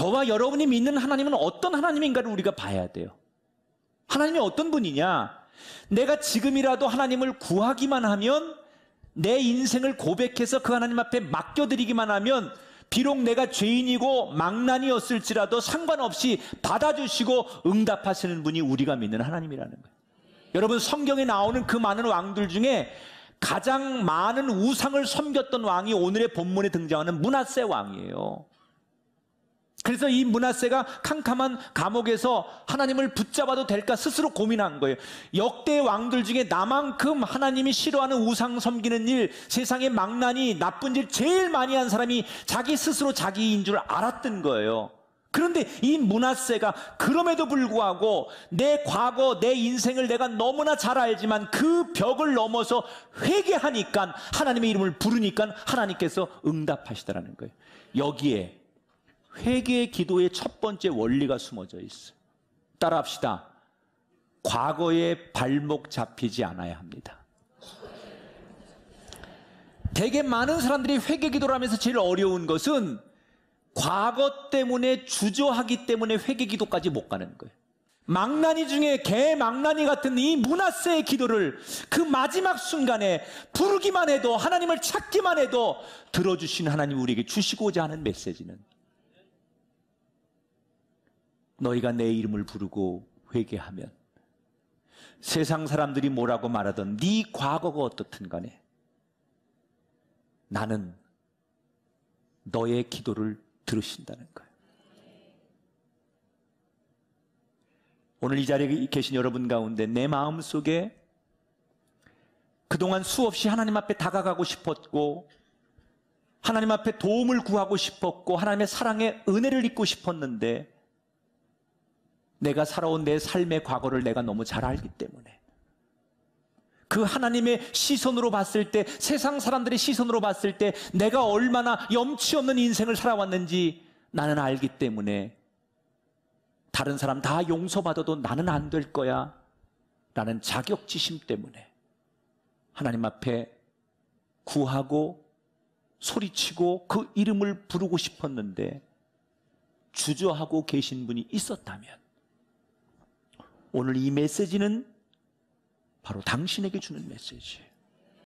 저와 여러분이 믿는 하나님은 어떤 하나님인가를 우리가 봐야 돼요. 하나님이 어떤 분이냐? 내가 지금이라도 하나님을 구하기만 하면 내 인생을 고백해서 그 하나님 앞에 맡겨드리기만 하면 비록 내가 죄인이고 망난이었을지라도 상관없이 받아주시고 응답하시는 분이 우리가 믿는 하나님이라는 거예요. 여러분 성경에 나오는 그 많은 왕들 중에 가장 많은 우상을 섬겼던 왕이 오늘의 본문에 등장하는 문하세 왕이에요. 그래서 이 문하세가 캄캄한 감옥에서 하나님을 붙잡아도 될까 스스로 고민한 거예요. 역대 왕들 중에 나만큼 하나님이 싫어하는 우상 섬기는 일, 세상에 망난이 나쁜 일 제일 많이 한 사람이 자기 스스로 자기인 줄 알았던 거예요. 그런데 이 문하세가 그럼에도 불구하고 내 과거, 내 인생을 내가 너무나 잘 알지만 그 벽을 넘어서 회개하니까 하나님의 이름을 부르니까 하나님께서 응답하시더라는 거예요. 여기에 회개의 기도의 첫 번째 원리가 숨어져 있어요. 따라합시다. 과거에 발목 잡히지 않아야 합니다. 되게 많은 사람들이 회개 기도를 하면서 제일 어려운 것은 과거 때문에 주저하기 때문에 회개 기도까지 못 가는 거예요. 망나니 중에 개 망나니 같은 이 문하세의 기도를 그 마지막 순간에 부르기만 해도 하나님을 찾기만 해도 들어주신 하나님 우리에게 주시고자 하는 메시지는 너희가 내 이름을 부르고 회개하면 세상 사람들이 뭐라고 말하던 네 과거가 어떻든 간에 나는 너의 기도를 들으신다는 거예요. 오늘 이 자리에 계신 여러분 가운데 내 마음 속에 그동안 수없이 하나님 앞에 다가가고 싶었고 하나님 앞에 도움을 구하고 싶었고 하나님의 사랑의 은혜를 입고 싶었는데 내가 살아온 내 삶의 과거를 내가 너무 잘 알기 때문에. 그 하나님의 시선으로 봤을 때 세상 사람들의 시선으로 봤을 때 내가 얼마나 염치 없는 인생을 살아왔는지 나는 알기 때문에 다른 사람 다 용서받아도 나는 안 될 거야 라는 자격지심 때문에 하나님 앞에 구하고 소리치고 그 이름을 부르고 싶었는데 주저하고 계신 분이 있었다면 오늘 이 메시지는 바로 당신에게 주는 메시지예요.